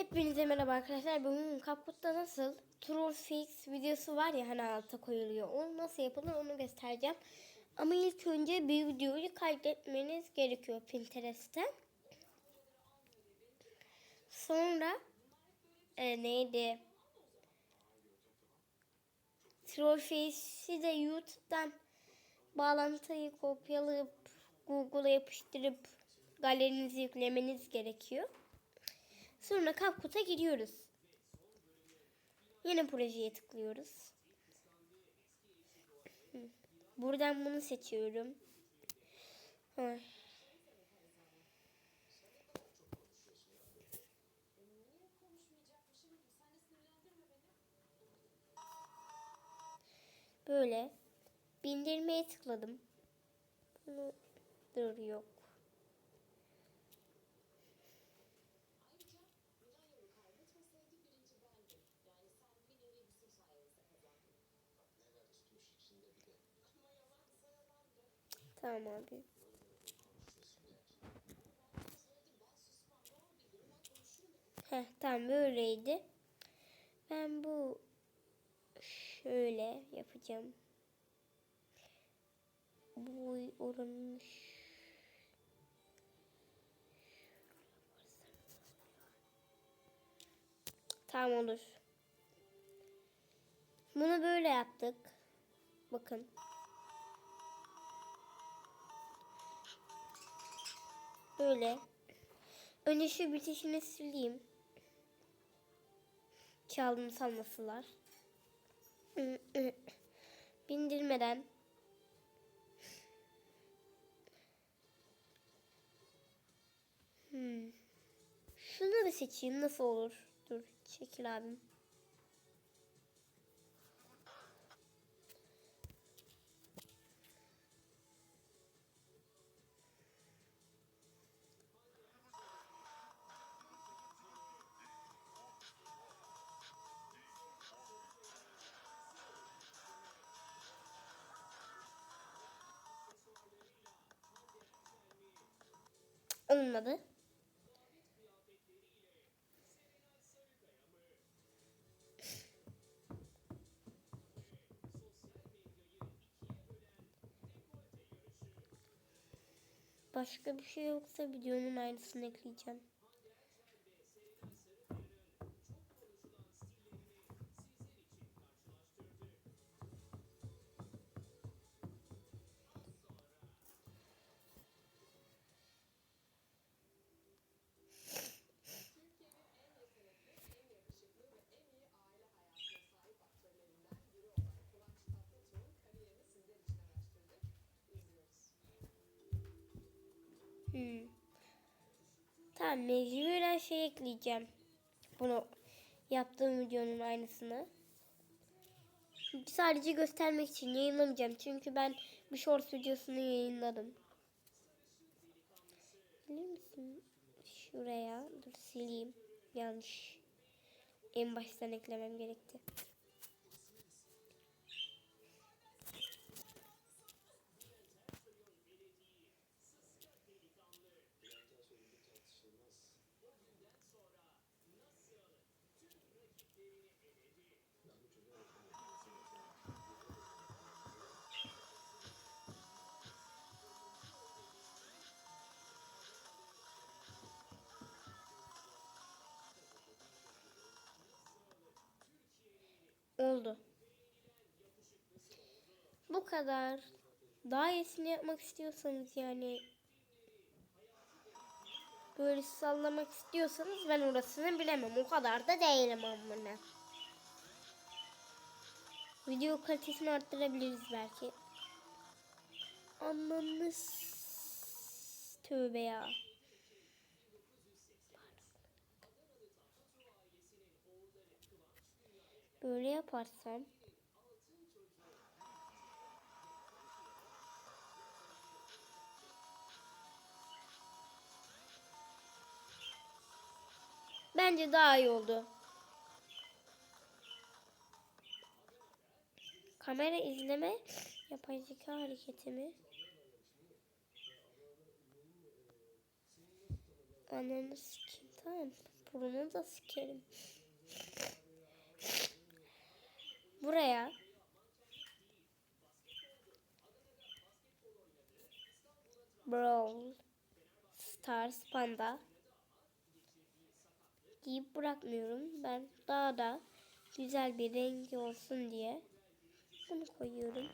Hepinize merhaba arkadaşlar. Bugün Kaput'ta nasıl True Fix videosu var ya hani alta koyuluyor. Onu nasıl yapılır onu göstereceğim. Ama ilk önce bir videoyu kaydetmeniz gerekiyor Pinterest'te. Sonra e, neydi? Troll Face'i de YouTube'dan bağlantıyı kopyalayıp Google'a yapıştırıp galerinizi yüklemeniz gerekiyor. Sonra CapCut'a giriyoruz. Yine projeye tıklıyoruz. Buradan bunu seçiyorum. Böyle bindirmeye tıkladım. Bunu dur yok. Tamam abi. Heh, tamam böyleydi. Ben bu şöyle yapacağım. Bu oranın Tamam olur. Bunu böyle yaptık. Bakın. Böyle. Önce şu bitişini sileyim. Çaldım sanmasılar. Bindirmeden. Hmm. Şunu da seçeyim nasıl olur? Dur çekil abim. Olmadı. Başka bir şey yoksa videonun aynısını ekleyeceğim. Hmm. Tamam mecburen şey ekleyeceğim. Bunu yaptığım videonun aynısını. Sadece göstermek için yayınlamayacağım. Çünkü ben bir short videosunu yayınladım. Bilir misin? Şuraya. Dur sileyim. Yanlış. En baştan eklemem gerekti. Oldu. Bu kadar. Daha iyisini yapmak istiyorsanız yani böyle sallamak istiyorsanız ben orasını bilemem. O kadar da değilim amına. Video kalitesini arttırabiliriz belki. Ananı s- tövbe ya. Böyle yaparsam Bence daha iyi oldu. Kamera izleme yapay zeka hareketi mi? Ananı sikeyim tamam. Burnunu da sikerim. Buraya Brawl Stars Panda giyip bırakmıyorum. Ben daha da güzel bir rengi olsun diye bunu koyuyorum.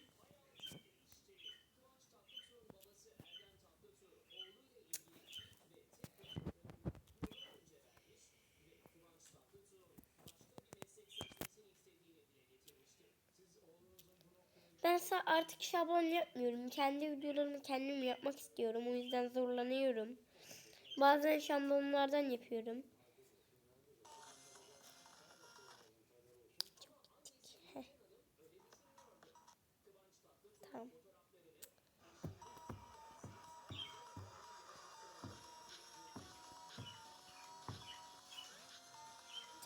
Ben artık şablon yapmıyorum. Kendi videolarımı kendim yapmak istiyorum. O yüzden zorlanıyorum. Bazen şablonlardan yapıyorum. Tamam.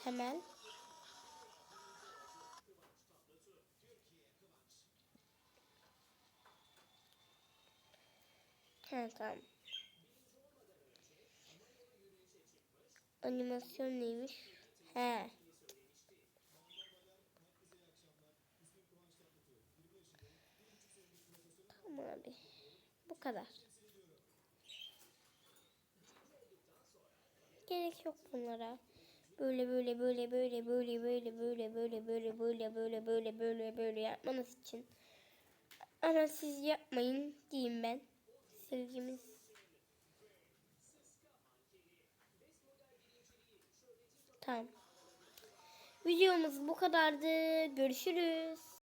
Temel. Ha tamam. Animasyon neymiş? He. Tamam abi. Bu kadar. Gerek yok bunlara. Böyle böyle böyle böyle böyle böyle böyle böyle böyle böyle böyle böyle böyle böyle yapmanız için. Ama siz yapmayın diyeyim ben. Sevgimiz. Tamam. Videomuz bu kadardı. Görüşürüz.